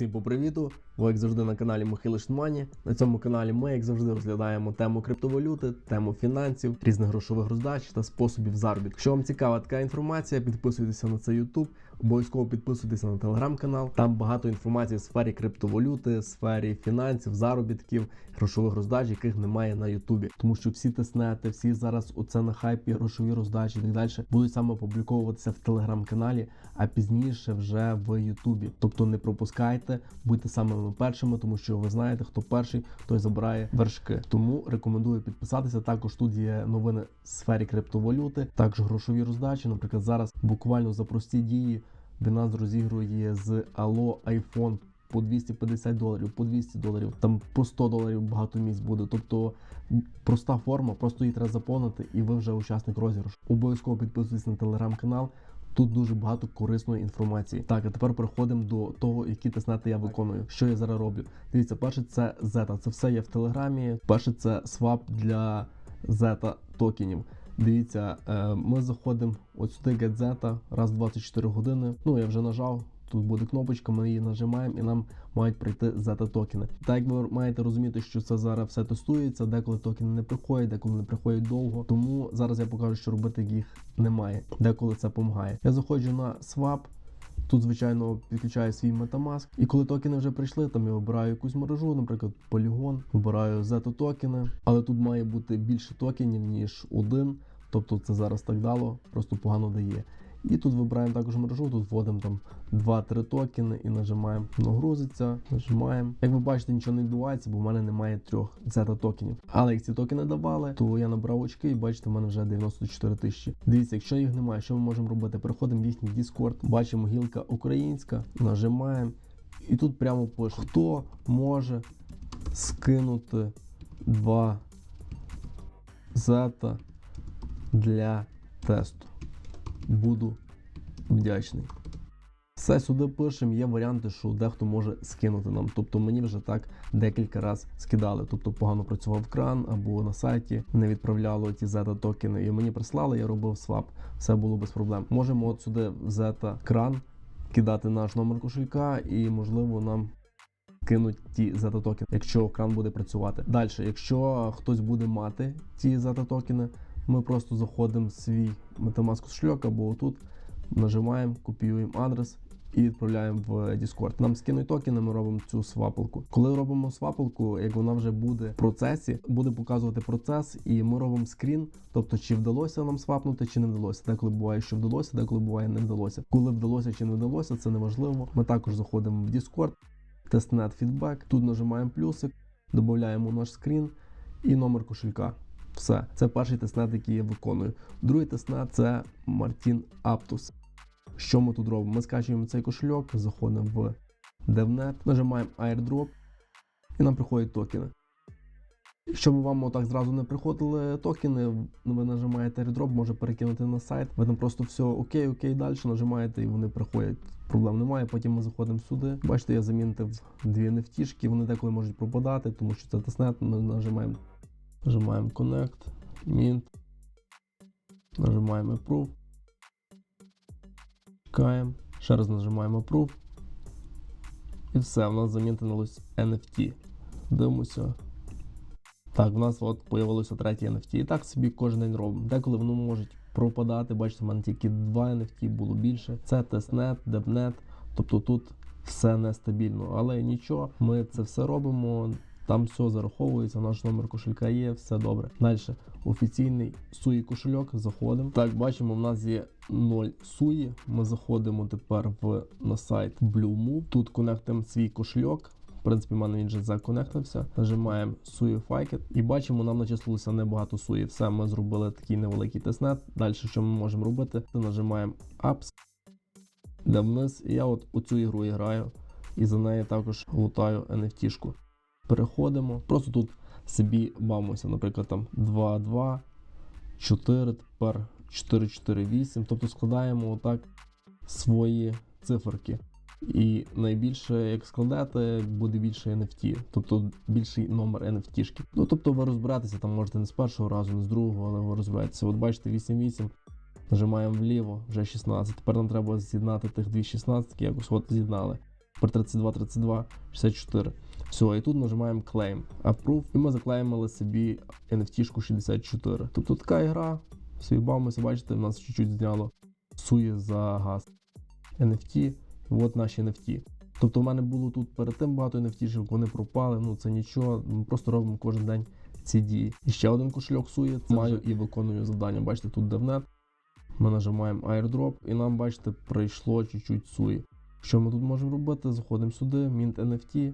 Всім по привіту! Ви як завжди на каналі Михайло Штмані. На цьому каналі ми, як завжди, розглядаємо тему криптовалюти, тему фінансів, різних грошових роздач та способів заробітку. Якщо вам цікава така інформація, підписуйтеся на цей YouTube, обов'язково підписуйтеся на телеграм-канал. Там багато інформації в сфері криптовалюти, сфері фінансів, заробітків, грошових роздач, яких немає на Ютубі. Тому що всі теснети, всі зараз оце на хайпі, грошові роздачі і так далі будуть саме опубліковуватися в телеграм-каналі, а пізніше вже в Ютубі. Тобто не пропускайте, будьте самими першими, тому що ви знаєте, хто перший, той забирає вершки. Тому рекомендую підписатися. Також тут є новини в сфері криптовалюти, також грошові роздачі. Наприклад, зараз буквально за прості дії Binance розігрує з Allo iPhone по 250 доларів, по 200 доларів, там по 100 доларів багато місць буде. Тобто проста форма, просто її треба заповнити, і ви вже учасник розіграшу. Обов'язково підписуйтесь на телеграм-канал. Тут дуже багато корисної інформації. Так, а тепер переходимо до того, які тестнети я виконую. Що я зараз роблю? Дивіться, перше це Zeta, Це все є в телеграмі. Перше це свап для зета токенів. Дивіться, е, ми заходимо от сюди GetZeta, раз в 24 години. Ну я вже нажав. Тут буде кнопочка, ми її нажимаємо і нам мають прийти зета токени. Так ви маєте розуміти, що це зараз все тестується, деколи токени не приходять, деколи не приходять довго. Тому зараз я покажу, що робити їх немає. Деколи це допомагає. Я заходжу на swap. Тут, звичайно, підключаю свій Metamask. І коли токени вже прийшли, там я обираю якусь мережу, наприклад, Polygon, обираю Zeta токени, але тут має бути більше токенів, ніж один. Тобто це зараз так дало, просто погано дає. І тут вибираємо також мережу, тут вводимо там 2-3 токени і нажимаємо воно грузиться, нажимаємо. Як ви бачите, нічого не відбувається, бо в мене немає трьох зета токенів. Але як ці токени давали, то я набрав очки і бачите, в мене вже 94 тисячі. Дивіться, якщо їх немає, що ми можемо робити? Переходимо в їхній Discord, бачимо гілка українська, нажимаємо. І тут прямо пише, хто може скинути 2 зета для тесту. Буду вдячний. Все сюди пишемо, є варіанти, що дехто може скинути нам. Тобто мені вже так декілька разів скидали. Тобто погано працював кран або на сайті не відправляло ті зета токени. І мені прислали, я робив свап. Все було без проблем. Можемо от сюди в зета кран кидати наш номер кошелька, і можливо нам кинуть ті зета токени, якщо кран буде працювати. Далі, якщо хтось буде мати ті зета токени, ми просто заходимо в свій Metamask кошельок або тут нажимаємо, копіюємо адрес і відправляємо в Discord. Нам скинуть токени, ми робимо цю свапалку. Коли робимо свапалку, як вона вже буде в процесі, буде показувати процес, і ми робимо скрін, тобто чи вдалося нам свапнути, чи не вдалося. Деколи буває, що вдалося, деколи буває не вдалося. Коли вдалося чи не вдалося, це не важливо. Ми також заходимо в Discord, тестнет фідбек. Тут нажимаємо плюсик, додаємо наш скрін і номер кошелька. Все, це перший тестнет, який я виконую. Другий тестнет це Мартін Аптус. Що ми тут робимо? Ми скачуємо цей кошельок, заходимо в DevNet, нажимаємо airdrop і нам приходять токени. Якщо б вам отак зразу не приходили токени, ви нажимаєте airdrop, може перекинути на сайт. Ви там просто все окей, окей, далі нажимаєте і вони приходять. Проблем немає. Потім ми заходимо сюди. Бачите, я замінив дві нефтішки, вони деколи можуть пропадати, тому що це тестнет. Ми нажимаємо Нажимаємо Connect, Mint. Нажимаємо Approve. Чекаємо. Ще раз нажимаємо Approve. І все, у нас замінтилось NFT. Дивимося. Так, в нас от появилося третє NFT. І так собі кожен день робимо. Деколи воно можуть пропадати. Бачите, в мене тільки два NFT було більше. Це тестнет, DevNet. Тобто тут все нестабільно. Але нічого, ми це все робимо. Там все зараховується, наш номер кошелька є, все добре. Далі офіційний суї кошельок. Заходимо. Так, бачимо, в нас є 0 суї. Ми заходимо тепер в на сайт BlueMove. Тут конектимо свій кошельок. В принципі, в мене він вже законектився. Нажимаємо суї Файкет і бачимо, нам начислилося небагато суї. Все, ми зробили такий невеликий тестнет. Далі, що ми можемо робити? Нажимаємо Apps, де вниз. І я от у цю ігру граю. І за неї також лутаю NFT-шку переходимо. Просто тут собі бавимося, наприклад, там 2, 2, 4, тепер 4, 4, 8. Тобто складаємо отак свої циферки. І найбільше, як складете, буде більше NFT, тобто більший номер NFT-шки. Ну тобто ви розбиратися там можете не з першого разу, не з другого, але ви розбираєтеся. От бачите, 8-8. Нажимаємо вліво, вже 16. Тепер нам треба з'єднати тих дві 16, якось от з'єднали. Тепер 32, 32, 64. Все, і тут нажимаємо Claim, Approve, і ми заклеїмили собі NFT-шку 64. Тобто така ігра, собі бавимося, бачите, в нас чуть-чуть зняло сує за газ. NFT, от наші NFT. Тобто в мене було тут перед тим багато NFT, вони пропали, ну це нічого, ми просто робимо кожен день ці дії. І ще один кошельок сує, це маю і виконую завдання. Бачите, тут DevNet. Ми нажимаємо airdrop, і нам, бачите, прийшло чуть-чуть суї. Що ми тут можемо робити? Заходимо сюди, Mint NFT.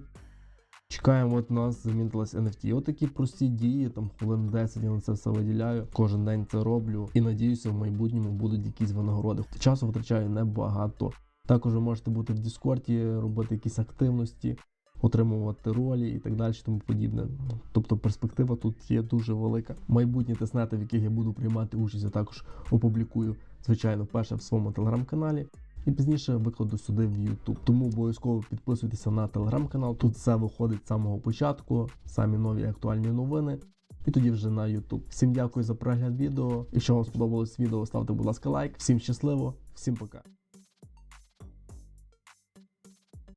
Чекаємо, от у нас замінтилась NFT. От такі прості дії, там хвилин 10 я на це все виділяю. Кожен день це роблю. І надіюся, в майбутньому будуть якісь винагороди. Часу витрачаю небагато. Також ви можете бути в Діскорді, робити якісь активності, отримувати ролі і так далі, тому подібне. Тобто перспектива тут є дуже велика. Майбутні тестнети, в яких я буду приймати участь, я також опублікую, звичайно, перше в своєму телеграм-каналі. І пізніше викладу сюди в YouTube. Тому обов'язково підписуйтеся на телеграм-канал. Тут все виходить з самого початку, самі нові актуальні новини. І тоді вже на YouTube. Всім дякую за перегляд відео. Якщо вам сподобалось відео, ставте, будь ласка, лайк. Всім щасливо, всім пока.